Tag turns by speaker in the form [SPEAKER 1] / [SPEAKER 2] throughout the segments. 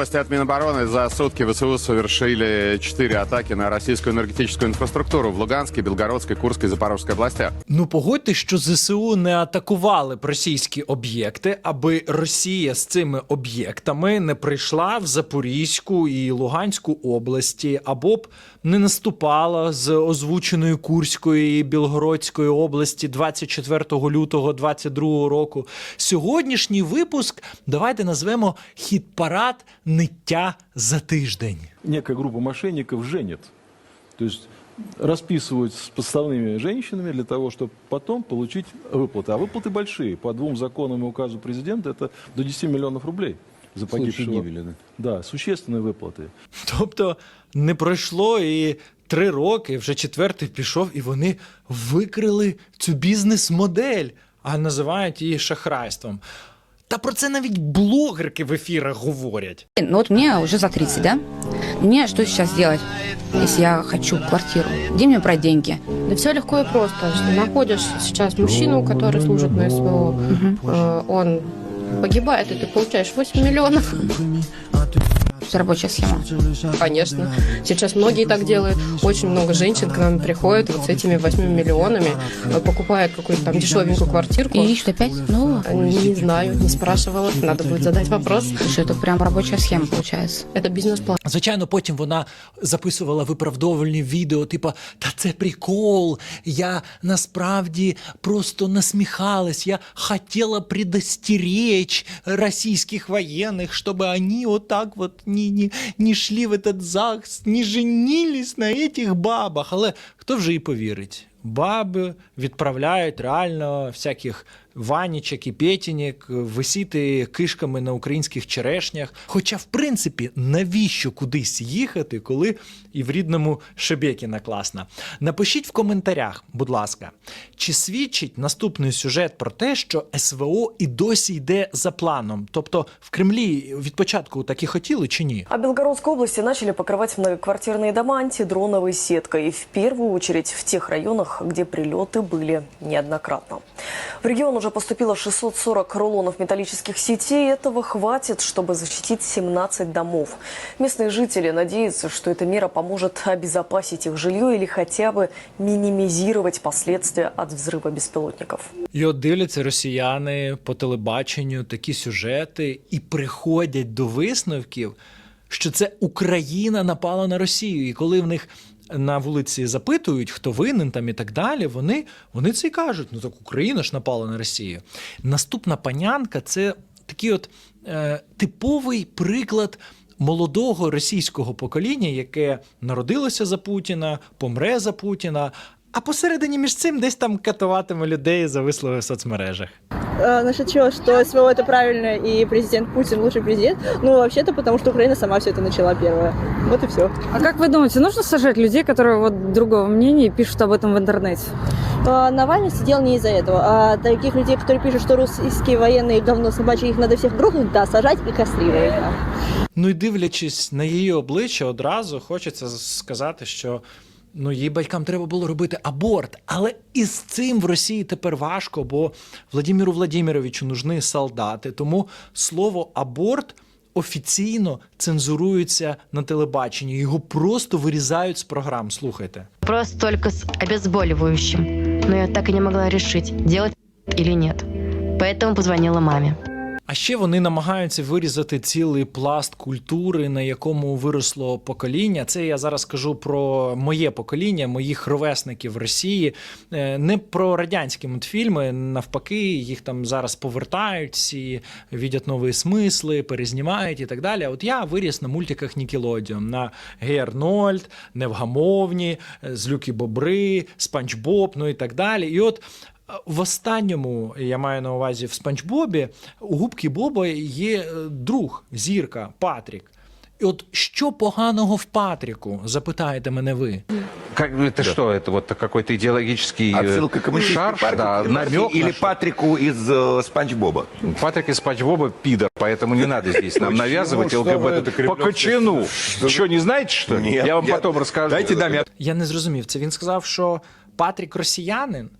[SPEAKER 1] Новости от Минобороны. За сутки ВСУ совершили четыре атаки на российскую энергетическую инфраструктуру в Луганской, Белгородской, Курской и Запорожской областях.
[SPEAKER 2] Ну погодьте, що ЗСУ не атакували б російські об'єкти, аби Росія з цими об'єктами не прийшла в Запорізьку і Луганську області, або б не наступала з озвученої Курської і Білгородської області 24 лютого 22 року. Сьогоднішній випуск давайте назвемо хіт-парад ниття за тиждень.
[SPEAKER 3] некая группа мошенников женит. То есть расписывают с подставными женщинами для того, чтобы потом получить выплаты. А выплаты большие. По двум законам и указу президента это до 10 миллионов рублей за погибшего. Да, существенные выплаты.
[SPEAKER 2] Тобто не пройшло і три роки, вже четвертий пішов, і вони викрили цю бізнес-модель, а називають її шахрайством. Та про це навіть блогерки в ефірах говорять.
[SPEAKER 4] Ну вот мне уже за 30, да? Мне что сейчас делать, если я хочу квартиру? Где мне брать деньги?
[SPEAKER 5] Да все легко и просто. Если находишь сейчас мужчину, который служит на СВО, э, он погибает, и ты получаешь 8 миллионов.
[SPEAKER 4] Это рабочая схема.
[SPEAKER 5] Конечно. Сейчас многие так делают. Очень много женщин к нам приходят вот с этими 8 миллионами, э, покупают какую-то там дешевенькую квартирку.
[SPEAKER 4] И ищут опять нового?
[SPEAKER 5] Э, Не знаю, не спрашивала. Надо будет задать вопрос.
[SPEAKER 4] Что это прям рабочая схема получается?
[SPEAKER 5] Это бизнес-план.
[SPEAKER 2] Звичайно, потім вона записувала виправдовувальні відео, типу, та це прикол. Я насправді просто насміхалась. Я хотіла предостеречь російських воєнних, щоб вони отак вот не, не, не шли в этот ЗАГС, не женились на этих бабах. Але хто вже і повірить? Баби відправляють реально всяких ванічок і петінік висіти кишками на українських черешнях. Хоча, в принципі, навіщо кудись їхати, коли і в рідному Шебекіна класна? Напишіть в коментарях, будь ласка, чи свідчить наступний сюжет про те, що СВО і досі йде за планом? Тобто в Кремлі від початку так і хотіли чи ні?
[SPEAKER 6] А Белгородской области начали покрывать многоквартирные дома антидроновой сеткой. И в первую очередь в тех районах, где прилеты были неоднократно. В регион уже поступило 640 рулонов металлических сетей. Этого хватит, чтобы защитить 17 домов. Местные жители надеются, что эта мера поможет обезопасить их жилье или хотя бы минимизировать последствия от взрыва беспилотников.
[SPEAKER 2] І от дивляться росіяни по телебаченню такі сюжети і приходять до висновків, що це Україна напала на Росію. І коли в них на вулиці запитують, хто винен там і так далі, вони, вони це й кажуть: ну так Україна ж напала на Росію. Наступна панянка це такий от е, типовий приклад. Молодого російського покоління, яке народилося за Путіна, помре за Путіна, а посередині між цим десь там катуватиме людей за вислови в соцмережах
[SPEAKER 7] э, насчет чего, что СВО это правильно и президент Путин лучший президент. Ну, вообще-то потому, что Украина сама все это начала первая. Вот и все.
[SPEAKER 8] А как вы думаете, нужно сажать людей, которые вот другого мнения и пишут об этом в интернете?
[SPEAKER 7] Навальный сидел не из-за этого. А таких людей, которые пишут, что русские военные говно собачьи, их надо всех грохнуть, да, сажать и кастрировать. да.
[SPEAKER 2] Ну і дивлячись на її обличчя, одразу хочеться сказати, що ну її батькам треба було робити аборт. Але із цим в Росії тепер важко, бо Владимиру Владимировичу нужны солдати. Тому слово аборт. Офіційно цензурується на телебаченні, його просто вирізають з програм. Слухайте.
[SPEAKER 9] Вопрос только с обезболивающим. Но я так и не могла решить, делать или нет. Поэтому позвонила маме.
[SPEAKER 2] А ще вони намагаються вирізати цілий пласт культури, на якому виросло покоління. Це я зараз кажу про моє покоління, моїх ровесників в Росії. Е, Не про радянські мультфільми. Навпаки, їх там зараз повертають, всі відять нові смисли, перезнімають і так далі. От я виріс на мультиках Nickelodeon, на Гей Невгамовні, е, Злюки Бобри, Спанч Боб, ну і так далі. І от в останньому, я маю на увазі в Спанч Бобі, у губки Боба є е, друг, зірка, Патрік. І от що поганого в Патріку, запитаєте мене ви?
[SPEAKER 10] Как это что? Это вот какой-то идеологический э,
[SPEAKER 11] Отсылка к коммунистической
[SPEAKER 10] шар,
[SPEAKER 11] партии
[SPEAKER 10] да, намек
[SPEAKER 11] или
[SPEAKER 10] на что?
[SPEAKER 11] Патрику из э, Спанч Боба.
[SPEAKER 10] Патрик из Спанч Боба пидор, поэтому не надо здесь нам
[SPEAKER 11] Почему?
[SPEAKER 10] навязывать
[SPEAKER 11] Что вы
[SPEAKER 10] ЛГБТ.
[SPEAKER 11] это
[SPEAKER 10] По кочану. Что, не знаете, что ли?
[SPEAKER 11] Нет,
[SPEAKER 10] я вам
[SPEAKER 11] я-
[SPEAKER 10] потом расскажу.
[SPEAKER 11] Дайте даме
[SPEAKER 2] Я не зрозумів. Це він сказав, що Патрік росіянин.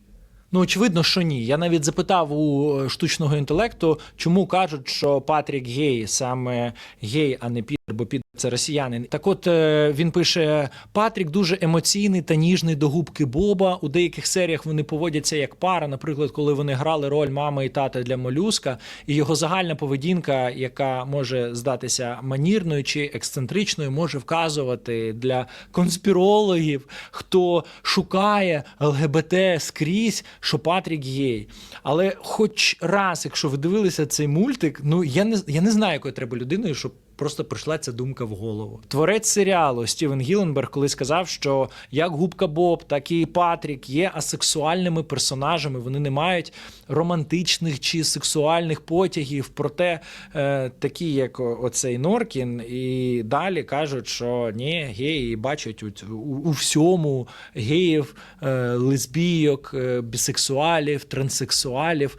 [SPEAKER 2] Ну, очевидно, що ні. Я навіть запитав у е, штучного інтелекту, чому кажуть, що Патрік гей, саме гей, а не Пітер, бо Пітер це росіянин. Так от е, він пише: Патрік дуже емоційний та ніжний до губки Боба. У деяких серіях вони поводяться як пара. Наприклад, коли вони грали роль мами і тата для молюска, і його загальна поведінка, яка може здатися манірною чи ексцентричною, може вказувати для конспірологів, хто шукає ЛГБТ скрізь, що Патрік гей. Але хоч раз, якщо ви дивилися цей мультик, ну я не я не знаю, якою треба людиною, щоб. Просто прийшла ця думка в голову. Творець серіалу Стівен Гіленберг колись сказав, що як губка Боб, так і Патрік є асексуальними персонажами. Вони не мають романтичних чи сексуальних потягів. Проте е, такі, як оцей Норкін, і далі кажуть, що ні, геї бачать у, у, у всьому геїв, е, лесбійок, е, бісексуалів, транссексуалів.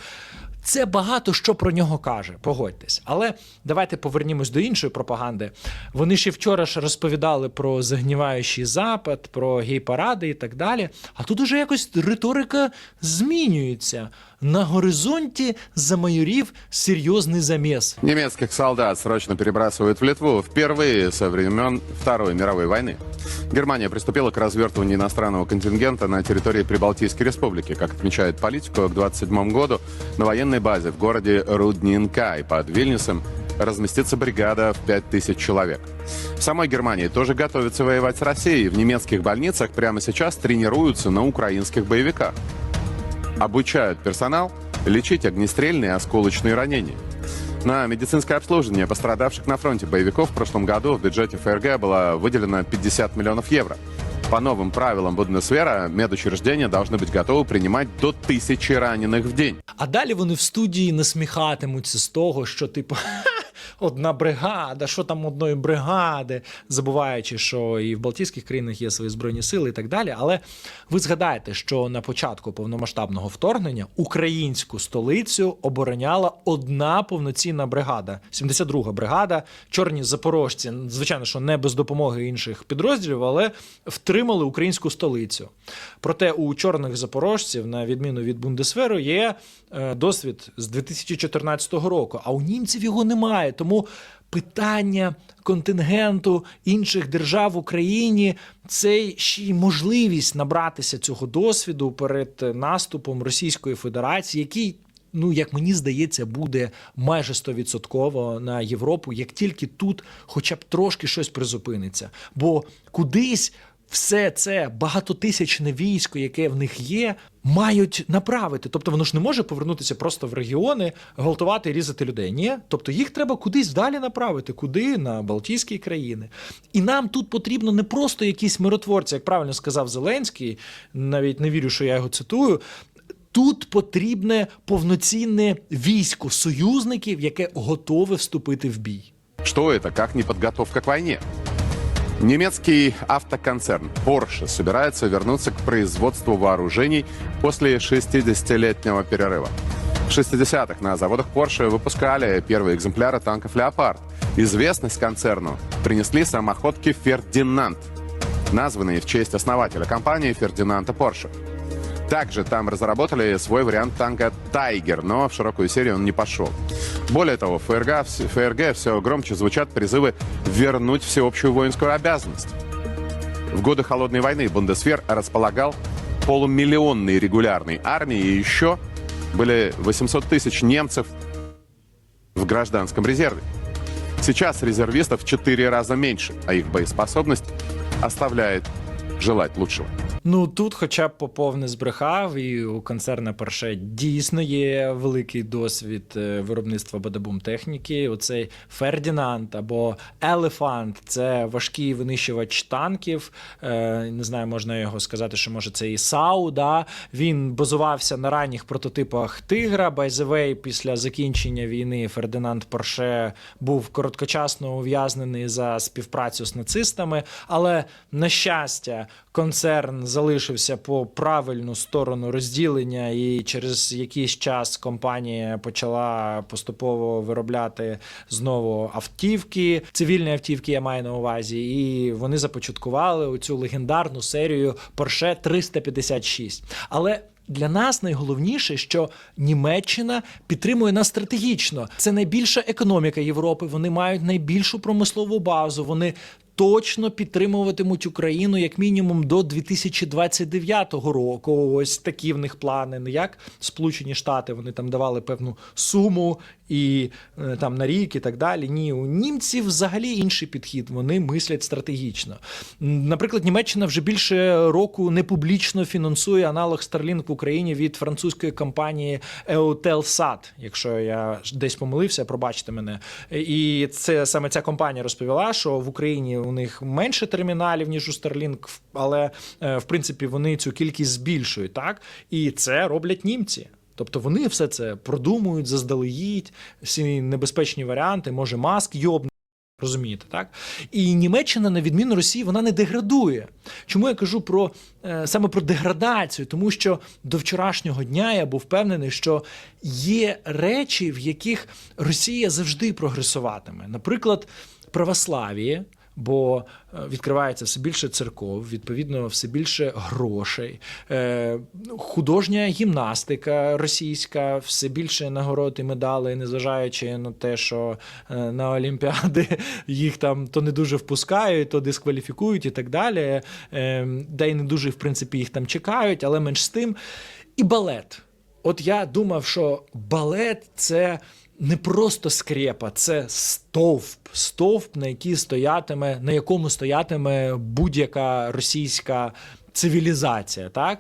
[SPEAKER 2] Це багато що про нього каже, погодьтесь. Але давайте повернімось до іншої пропаганди. Вони ще вчора ж розповідали про загніваючий запад, про гей-паради і так далі. А тут уже якось риторика змінюється. На горизонті замайорів серйозний заміс.
[SPEAKER 1] Немецких солдат срочно перебрасывают в Литву впервые со времен Второй мировой войны. Германия приступила к развертыванию иностранного контингента на территории Прибалтийской республики. Как отмечает политику, к 27 году на военной базе в городе Руднинкай под Вильнюсом разместится бригада в 5000 человек. В самой Германии тоже готовится воевать с Россией. В немецких больницах прямо сейчас тренируются на украинских боевиках. Обучают персонал лечить огнестрельные и осколочные ранения. На медицинское обслуживание пострадавших на фронте боевиков в прошлом году в бюджете ФРГ было выделено 50 миллионов евро. По новым правилам Бундесвера медучреждения должны быть готовы принимать до тысячи раненых в день.
[SPEAKER 2] А далі вони в студії насміхатимуться з того, що типу. Одна бригада, що там одної бригади, забуваючи, що і в Балтійських країнах є свої збройні сили і так далі. Але ви згадаєте, що на початку повномасштабного вторгнення українську столицю обороняла одна повноцінна бригада, 72-га бригада, чорні запорожці. Звичайно, що не без допомоги інших підрозділів, але втримали українську столицю. Проте у чорних запорожців, на відміну від Бундесверу, є е, досвід з 2014 року, а у німців його немає. Тому питання контингенту інших держав в Україні це ще й можливість набратися цього досвіду перед наступом Російської Федерації, який. Ну, як мені здається, буде майже 100% на Європу, як тільки тут хоча б трошки щось призупиниться. Бо кудись все це багатотисячне військо, яке в них є, мають направити. Тобто воно ж не може повернутися просто в регіони, гвалтувати і різати людей. Ні, тобто їх треба кудись далі направити, куди на Балтійські країни. І нам тут потрібно не просто якісь миротворці, як правильно сказав Зеленський, навіть не вірю, що я його цитую. Тут потрібне повноцінне військо союзників, яке готове вступити в бій.
[SPEAKER 1] Что это, как не подготовка к войне? Немецкий автоконцерн Porsche собирается вернуться к производству вооружений после 60-летнего перерыва. В 60-х на заводах Porsche выпускали первые экземпляры танков «Леопард». Известность концерну принесли самоходки «Фердинанд», названные в честь основателя компании Фердинанда Порше. Также там разработали свой вариант танка «Тайгер», но в широкую серию он не пошел. Более того, в ФРГ, в ФРГ все громче звучат призывы вернуть всеобщую воинскую обязанность. В годы Холодной войны Бундесвер располагал полумиллионной регулярной армией, и еще были 800 тысяч немцев в гражданском резерве. Сейчас резервистов в 4 раза меньше, а их боеспособность оставляет желать лучшего.
[SPEAKER 2] Ну тут, хоча б Попов не збрехав, і у концерна Порше дійсно є великий досвід е, виробництва бадабум техніки. Оцей Фердінанд або Елефант це важкий винищувач танків. Е, Не знаю, можна його сказати, що може це і САУ. Да? Він базувався на ранніх прототипах Тигра. Байзевей після закінчення війни Фердинанд Порше був короткочасно ув'язнений за співпрацю з нацистами. Але на щастя, концерн залишився по правильну сторону розділення, і через якийсь час компанія почала поступово виробляти знову автівки, цивільні автівки, я маю на увазі, і вони започаткували оцю легендарну серію Porsche 356. Але Для нас найголовніше, що Німеччина підтримує нас стратегічно. Це найбільша економіка Європи. Вони мають найбільшу промислову базу. Вони точно підтримуватимуть Україну як мінімум до 2029 року. Ось такі в них плани. Не як Сполучені Штати вони там давали певну суму і е, там на рік і так далі. Ні, у німців взагалі інший підхід. Вони мислять стратегічно. Наприклад, Німеччина вже більше року не публічно фінансує аналог Starlink в Україні від французької компанії Eutelsat. Якщо я десь помилився, пробачте мене. І це саме ця компанія розповіла, що в Україні у них менше терміналів ніж у Starlink, але е, в принципі вони цю кількість збільшують, так і це роблять німці. Тобто вони все це продумують заздалегідь, всі небезпечні варіанти, може маск йобне. Розумієте, так? І Німеччина, на відміну Росії, вона не деградує. Чому я кажу про е, саме про деградацію? Тому що до вчорашнього дня я був впевнений, що є речі, в яких Росія завжди прогресуватиме. Наприклад, православ'я. Бо е, відкривається все більше церков, відповідно, все більше грошей, е, художня гімнастика російська, все більше нагород і медалей, незважаючи на те, що е, на Олімпіади їх там то не дуже впускають, то дискваліфікують і так далі. Е, да й не дуже, в принципі, їх там чекають, але менш з тим. І балет. От я думав, що балет це не просто скрепа, це стовп, стовп, на який стоятиме, на якому стоятиме будь-яка російська цивілізація. Так?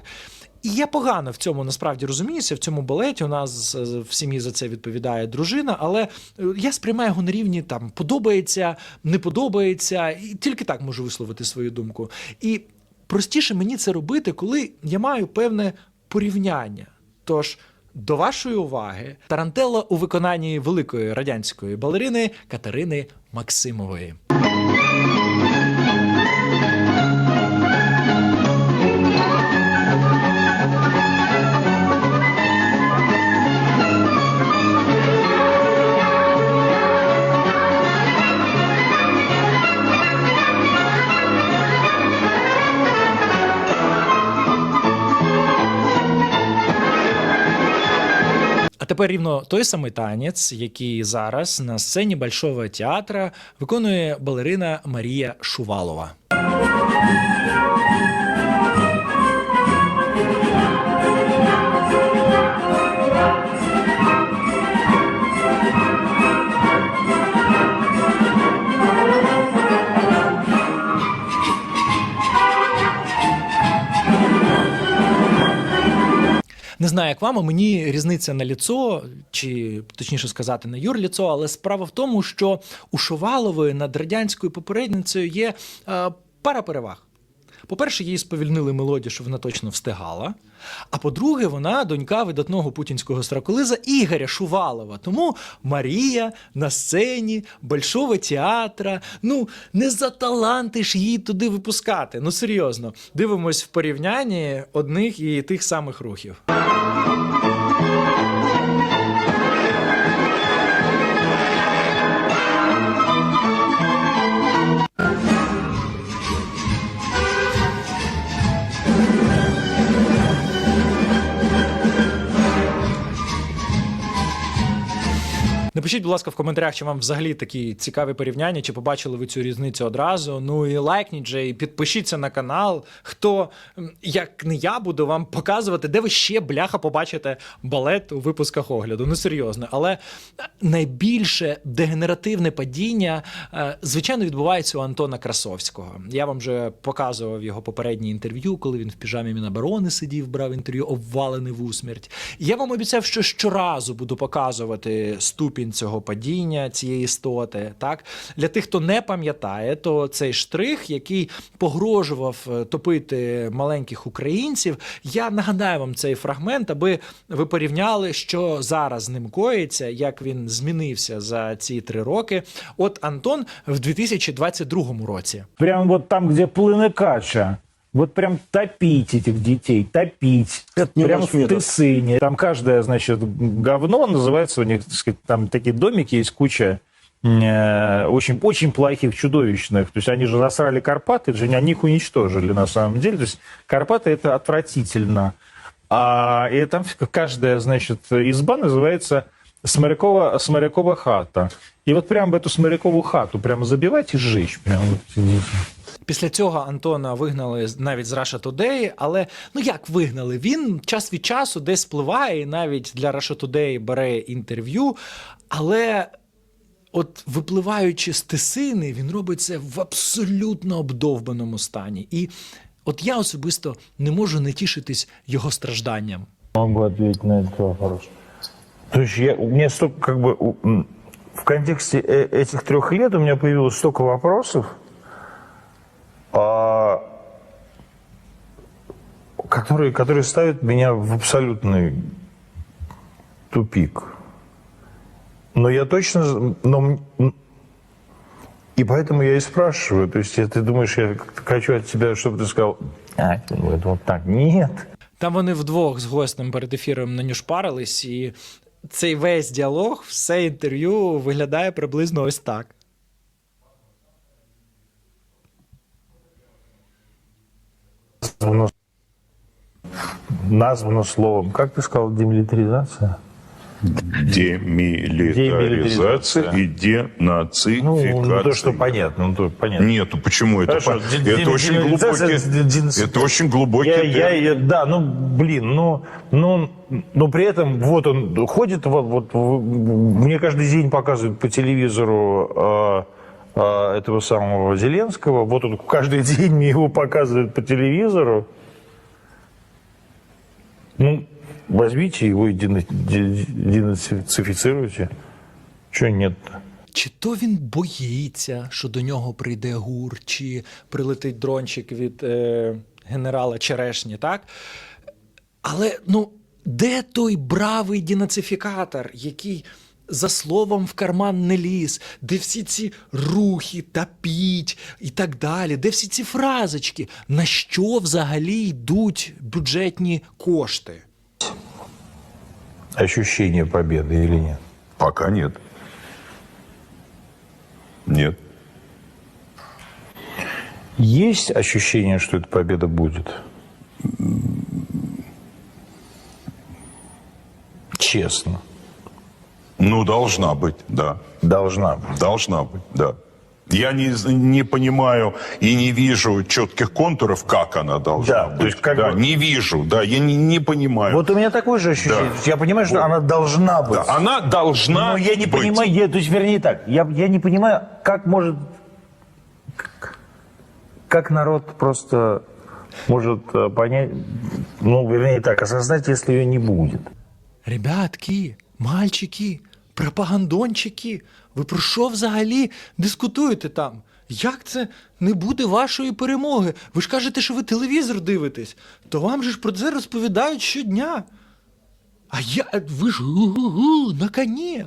[SPEAKER 2] І я погано в цьому насправді розуміюся. В цьому балеті у нас в сім'ї за це відповідає дружина, але е, я сприймаю його на рівні там подобається, не подобається, і тільки так можу висловити свою думку. І простіше мені це робити, коли я маю певне порівняння. Тож. До вашої уваги Тарантелла у виконанні великої радянської балерини Катерини Максимової. А тепер рівно той самий танець, який зараз на сцені Большого театра виконує балерина Марія Шувалова. Не знаю, як вам, а мені різниця на ліцо, чи точніше сказати, на юрліцо, але справа в тому, що у Шувалової над радянською попередницею є е, пара переваг. По-перше, їй сповільнили мелодію, що вона точно встигала. А по-друге, вона донька видатного путінського сраколиза Ігоря Шувалова. Тому Марія на сцені Большого театра. Ну, не за таланти ж її туди випускати. Ну серйозно, дивимось в порівнянні одних і тих самих рухів. Напишіть, будь ласка, в коментарях, чи вам взагалі такі цікаві порівняння, чи побачили ви цю різницю одразу. Ну і лайкніть же, і підпишіться на канал. Хто, як не я, буду вам показувати, де ви ще бляха побачите балет у випусках огляду. Ну серйозно, але найбільше дегенеративне падіння, е, звичайно, відбувається у Антона Красовського. Я вам вже показував його попереднє інтерв'ю, коли він в піжамі Міноборони сидів, брав інтерв'ю, обвалений в усмерть. Я вам обіцяв, що щоразу буду показувати ступінь цього падіння, цієї істоти. Так для тих, хто не пам'ятає, то цей штрих, який погрожував е, топити маленьких українців. Я нагадаю вам цей фрагмент, аби ви порівняли, що зараз з ним коїться, як він змінився за ці три роки. От Антон в 2022 році.
[SPEAKER 12] Прям вот там, где плыны кача. Вот прям топить этих детей, топить. Прям в Тысыне. Там каждое, значит, говно называется у них, так сказать, там такие домики есть куча э, очень, очень плохих, чудовищных. То есть они же засрали Карпаты, же они их уничтожили на самом деле. То есть Карпаты это отвратительно. А, и там каждая, значит, изба называется Сморякова, Сморякова хата. И вот прям в эту Сморякову хату прямо забивать и сжечь. Прям вот.
[SPEAKER 2] Після цього Антона вигнали з- навіть з Russia Today, але ну як вигнали? Він час від часу десь впливає і навіть для Russia Today бере інтерв'ю. Але от випливаючи з тисини, він робить це в абсолютно обдовбаному стані. І от я особисто не можу не тішитись його стражданням.
[SPEAKER 12] Могу ответить на этот вопрос. То есть я, у меня столько, как бы, у- м, в контексте э- этих трех лет у меня появилось столько вопросов, которые, которые ставят меня в абсолютный тупик. Но я точно, з- но, м- м- и поэтому я и спрашиваю, то есть ты думаешь, я хочу от тебя, чтобы ты сказал, а, это вот так, нет.
[SPEAKER 2] Там вони вдвох з гостем перед ефіром нанюшпарились, і цей весь діалог, все інтерв'ю виглядає приблизно ось так.
[SPEAKER 12] названо, названо словом, как ты сказал, демилитаризация?
[SPEAKER 13] Демилитаризация и денацификация.
[SPEAKER 12] Ну, ну, то, что понятно, ну, то понятно.
[SPEAKER 13] Нету, почему это?
[SPEAKER 12] Хорошо,
[SPEAKER 13] по-
[SPEAKER 12] де-
[SPEAKER 13] это, очень глубокий, это очень глубокий
[SPEAKER 12] Я, я, да, ну, блин, ну, ну, но при этом вот он ходит, вот, вот, мне каждый день показывают по телевизору э, э, этого самого Зеленского, вот он каждый день мне его показывают по телевизору. Ну, возьмите его де- денацифицируйте. Чего нет-то?
[SPEAKER 2] Чи то він боїться, що до нього прийде гур, чи прилетить дрончик від е, генерала Черешні, так? Але ну, де той бравий дінацифікатор, який за словом в карман не ліз, де всі ці рухи, тапіть і так далі, де всі ці фразочки, на що взагалі йдуть бюджетні кошти?
[SPEAKER 12] Ощущение победы или нет?
[SPEAKER 13] Пока нет. Нет.
[SPEAKER 12] Есть ощущение, что эта победа будет? Честно.
[SPEAKER 13] Ну, должна быть, да.
[SPEAKER 12] Должна быть.
[SPEAKER 13] Должна быть, да. Я не, не понимаю и не вижу четких контуров, как она должна
[SPEAKER 12] Да,
[SPEAKER 13] быть.
[SPEAKER 12] то есть как
[SPEAKER 13] да,
[SPEAKER 12] бы-
[SPEAKER 13] не вижу, да, я не, не понимаю.
[SPEAKER 12] Вот у меня такое же ощущение.
[SPEAKER 13] Да.
[SPEAKER 12] Я понимаю, что
[SPEAKER 13] Вот.
[SPEAKER 12] она должна быть.
[SPEAKER 13] Да, она должна
[SPEAKER 12] Но я не
[SPEAKER 13] быть.
[SPEAKER 12] понимаю, я, то есть, вернее так, я, я не понимаю, как может, как- как народ просто может э, понять, ну, вернее так, осознать, если ее не будет.
[SPEAKER 2] Ребятки, мальчики, пропагандончики, ви про що взагалі дискутуєте там? Як це не буде вашої перемоги? Ви ж кажете, що ви телевізор дивитесь, то вам же ж про це розповідають щодня. А я. Ви ж гу-гу-гу, на коні.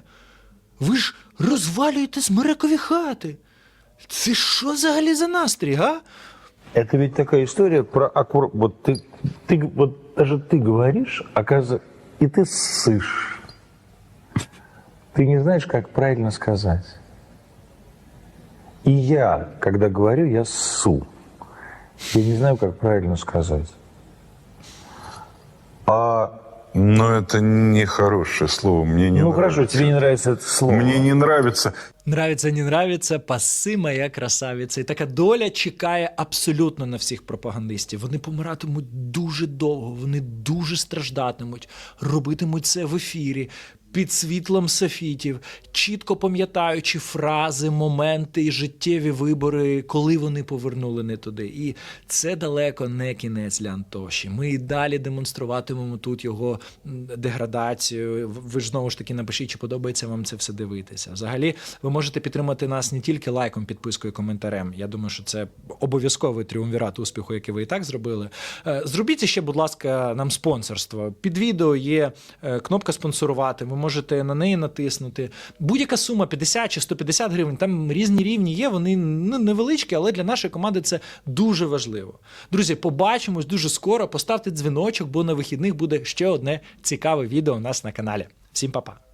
[SPEAKER 2] Ви ж розвалюєте смирекові хати. Це що взагалі за настрій, га?
[SPEAKER 12] Это ведь такая история про аккур... Вот ты, ты, вот даже ты говоришь, оказывается, и ты ссышь. Ты не знаешь, как правильно сказать. И я, когда говорю, я ссу. Я не знаю, как правильно сказать. А,
[SPEAKER 13] Но это не хорошее слово, мне не
[SPEAKER 12] ну
[SPEAKER 13] нравится.
[SPEAKER 12] хорошо, тебе не нравится это слово.
[SPEAKER 13] Мне не нравится.
[SPEAKER 2] Нравиться, не нравиться, паси моя красавиця. І така доля чекає абсолютно на всіх пропагандистів. Вони помиратимуть дуже довго, вони дуже страждатимуть, робитимуть це в ефірі. під світлом софітів, чітко пам'ятаючи фрази, моменти і життєві вибори, коли вони повернули не туди. І це далеко не кінець для Антоші. Ми і далі демонструватимемо тут його деградацію. Ви ж знову ж таки напишіть, чи подобається вам це все дивитися. Взагалі, ви можете підтримати нас не тільки лайком, підпискою, коментарем. Я думаю, що це обов'язковий тріумвірат успіху, який ви і так зробили. Е, Зробіть ще, будь ласка, нам спонсорство. Під відео є е, кнопка спонсорувати. Ви можете на неї натиснути. Будь-яка сума 50 чи 150 гривень. Там різні рівні є. Вони ну, невеличкі, але для нашої команди це дуже важливо. Друзі, побачимось дуже скоро. Поставте дзвіночок, бо на вихідних буде ще одне цікаве відео у нас на каналі. Всім па-па!